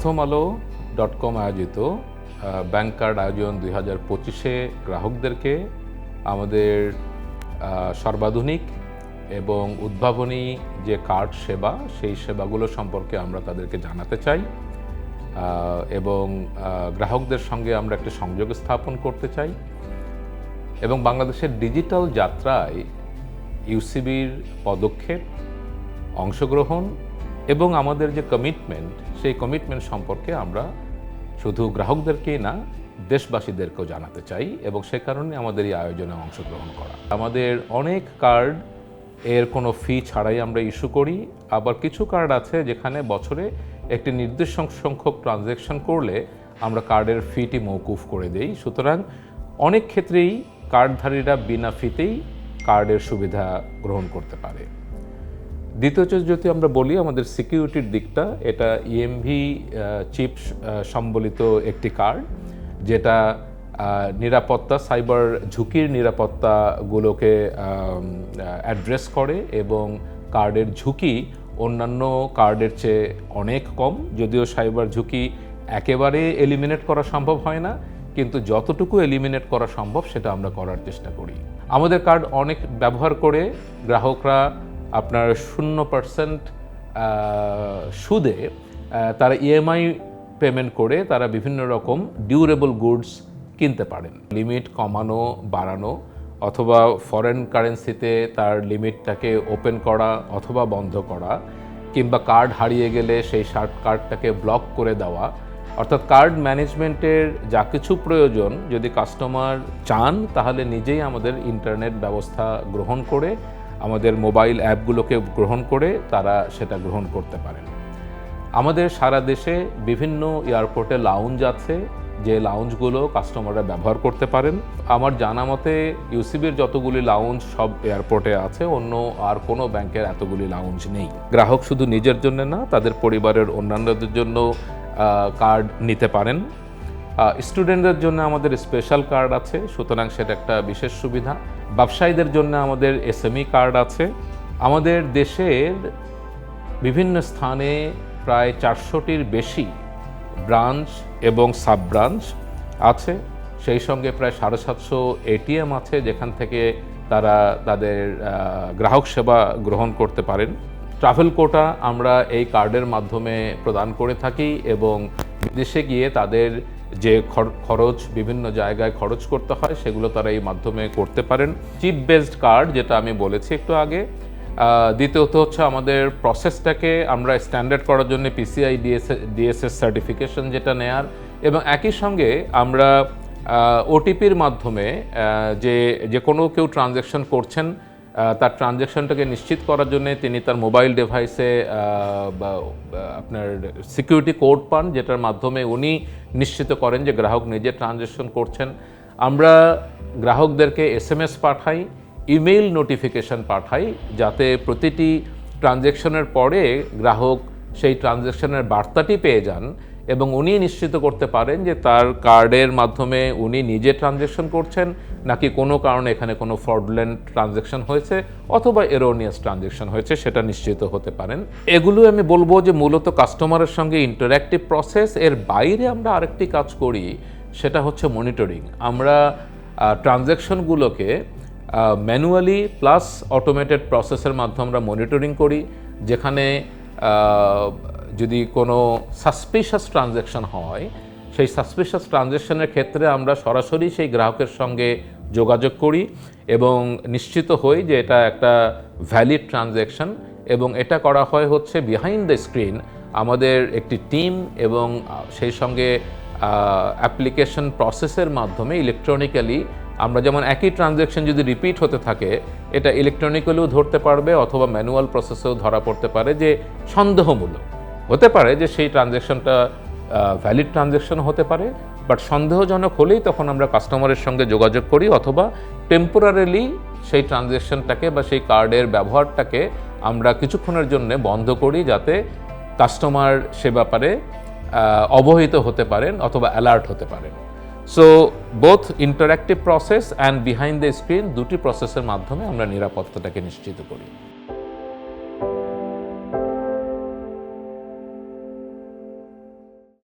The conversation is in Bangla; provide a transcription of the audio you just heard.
প্রথম আলো ডট কম আয়োজিত ব্যাংক কার্ড আয়োজন দুই হাজার পঁচিশে গ্রাহকদেরকে আমাদের সর্বাধুনিক এবং উদ্ভাবনী যে কার্ড সেবা, সেই সেবাগুলো সম্পর্কে আমরা তাদেরকে জানাতে চাই এবং গ্রাহকদের সঙ্গে আমরা একটি সংযোগ স্থাপন করতে চাই, এবং বাংলাদেশের ডিজিটাল যাত্রায় ইউসিবির পদক্ষেপ, অংশগ্রহণ এবং আমাদের যে কমিটমেন্ট সেই কমিটমেন্ট সম্পর্কে আমরা শুধু গ্রাহকদেরকেই না, দেশবাসীদেরকেও জানাতে চাই এবং সে কারণে আমাদের এই আয়োজনে অংশগ্রহণ করা। আমাদের অনেক কার্ড এর কোনো ফি ছাড়াই আমরা ইস্যু করি। আবার কিছু কার্ড আছে যেখানে বছরে একটি নির্দিষ্ট সংখ্যক ট্রানজ্যাকশন করলে আমরা কার্ডের ফিটি মৌকুফ করে দেই। সুতরাং অনেক ক্ষেত্রেই কার্ডধারীরা বিনা ফিতেই কার্ডের সুবিধা গ্রহণ করতে পারে। দ্বিতীয়ত যদি আমরা বলি, আমাদের সিকিউরিটির দিকটা, এটা E ইএমভি চিপ সম্বলিত একটি কার্ড যেটা নিরাপত্তা সাইবার ঝুঁকির নিরাপত্তাগুলোকে অ্যাড্রেস করে এবং কার্ডের ঝুঁকি অন্যান্য কার্ডের চেয়ে অনেক কম। যদিও সাইবার ঝুঁকি একেবারে এলিমিনেট করা সম্ভব হয় না, কিন্তু যতটুকু এলিমিনেট করা সম্ভব, সেটা আমরা করার চেষ্টা করি। আমাদের কার্ড অনেক ব্যবহার করে, গ্রাহকরা আপনার শূন্য পার্সেন্ট সুদে তারা ইএমআই পেমেন্ট করে তারা বিভিন্ন রকম ডিউরেবল গুডস কিনতে পারেন। লিমিট কমানো, বাড়ানো, অথবা ফরেন কারেন্সিতে তার লিমিটটাকে ওপেন করা অথবা বন্ধ করা, কিংবা কার্ড হারিয়ে গেলে সেই শার্ট কার্ডটাকে ব্লক করে দেওয়া। অর্থাৎ কার্ড ম্যানেজমেন্টের যা কিছু প্রয়োজন, যদি কাস্টমার চান, তাহলে নিজেই আমাদের ইন্টারনেট ব্যবস্থা গ্রহণ করে আমাদের মোবাইল অ্যাপগুলোকে গ্রহণ করে তারা সেটা গ্রহণ করতে পারেন। আমাদের সারা দেশে বিভিন্ন এয়ারপোর্টে লাউঞ্জ আছে, যে লাউঞ্জগুলো কাস্টমাররা ব্যবহার করতে পারেন। আমার জানা মতে ইউসিবির যতগুলি লাউঞ্জ সব এয়ারপোর্টে আছে, অন্য আর কোনো ব্যাংকের এতগুলি লাউঞ্জ নেই। গ্রাহক শুধু নিজের জন্য না, তাদের পরিবারের অন্যান্যদের জন্য কার্ড নিতে পারেন। স্টুডেন্টদের জন্য আমাদের স্পেশাল কার্ড আছে, সুতরাং সেটা একটা বিশেষ সুবিধা। ব্যবসায়ীদের জন্য আমাদের এসএমই কার্ড আছে। আমাদের দেশের বিভিন্ন স্থানে প্রায় চারশোটির বেশি ব্রাঞ্চ এবং সাব ব্রাঞ্চ আছে। সেই সঙ্গে প্রায় সাড়ে সাতশো এটিএম আছে, যেখান থেকে তারা তাদের গ্রাহক সেবা গ্রহণ করতে পারেন। ট্রাভেল কোটা আমরা এই কার্ডের মাধ্যমে প্রদান করে থাকি এবং বিদেশে গিয়ে তাদের যে খর- খরচ বিভিন্ন জায়গায় খরচ করতে হয়, সেগুলো তারা এই মাধ্যমে করতে পারেন। চিপ বেসড কার্ড যেটা আমি বলেছি একটু আগে দ্বিতীয়ত হচ্ছে আমাদের প্রসেসটাকে আমরা স্ট্যান্ডার্ড করার জন্য পিসিআই ডিএস ডিএসএস সার্টিফিকেশন যেটা নেয়ার এবং একই সঙ্গে আমরা ওটিপির মাধ্যমে যে যে কোনো কেউ ট্রানজ্যাকশন করছেন তার ট্রানজ্যাকশনটাকে নিশ্চিত করার জন্য তিনি তার মোবাইল ডিভাইসে আপনার সিকিউরিটি কোড পান, যেটার মাধ্যমে উনি নিশ্চিত করেন যে গ্রাহক নিজে ট্রানজ্যাকশন করছেন। আমরা গ্রাহকদেরকে এসএমএস পাঠাই, ইমেইল নোটিফিকেশন পাঠাই, যাতে প্রতিটি ট্রানজ্যাকশনের পরে গ্রাহক সেই ট্রানজ্যাকশনের বার্তাটি পেয়ে যান এবং উনি নিশ্চিত করতে পারেন যে তার কার্ডের মাধ্যমে উনি নিজে ট্রানজ্যাকশন করছেন, নাকি কোনো কারণে এখানে কোনো ফ্রডলেন্ট ট্রানজ্যাকশন হয়েছে অথবা এরোনিয়াস ট্রানজ্যাকশন হয়েছে সেটা নিশ্চিত হতে পারেন। এগুলো আমি বলব যে মূলত কাস্টমারের সঙ্গে ইন্টারঅ্যাক্টিভ প্রসেস এর বাইরে আমরা আরেকটি কাজ করি, সেটা হচ্ছে মনিটরিং আমরা ট্রানজ্যাকশনগুলোকে ম্যানুয়ালি প্লাস অটোমেটেড প্রসেসের মাধ্যমে আমরা মনিটরিং করি, যেখানে যদি কোনো সাসপিশাস ট্রানজ্যাকশন হয়, সেই সাসপিশাস ট্রানজ্যাকশনের ক্ষেত্রে আমরা সরাসরি সেই গ্রাহকের সঙ্গে যোগাযোগ করি এবং নিশ্চিত হই যে এটা একটা ভ্যালিড ট্রানজ্যাকশন এবং এটা করা হয় হচ্ছে বিহাইন্ড দ্য স্ক্রিন আমাদের একটি টিম এবং সেই সঙ্গে অ্যাপ্লিকেশন প্রসেসের মাধ্যমে ইলেকট্রনিক্যালি আমরা যেমন একই ট্রানজ্যাকশন যদি রিপিট হতে থাকে, এটা ইলেকট্রনিক্যালিও ধরতে পারবে অথবা ম্যানুয়াল প্রসেসেও ধরা পড়তে পারে যে সন্দেহমূলক। হতে পারে যে সেই ট্রানজ্যাকশনটা ভ্যালিড ট্রানজ্যাকশন হতে পারে বাট সন্দেহজনক হলেই তখন আমরা কাস্টমারের সঙ্গে যোগাযোগ করি অথবা টেম্পোরারিলি সেই ট্রানজ্যাকশনটাকে বা সেই কার্ডের ব্যবহারটাকে আমরা কিছুক্ষণের জন্য বন্ধ করি যাতে কাস্টমার সে ব্যাপারে অবহিত হতে পারেন অথবা অ্যালার্ট হতে পারেন। So both interactive process and behind the screen দুটি প্রসেসের মাধ্যমে আমরা নিরাপত্তাটাকে নিশ্চিত করি।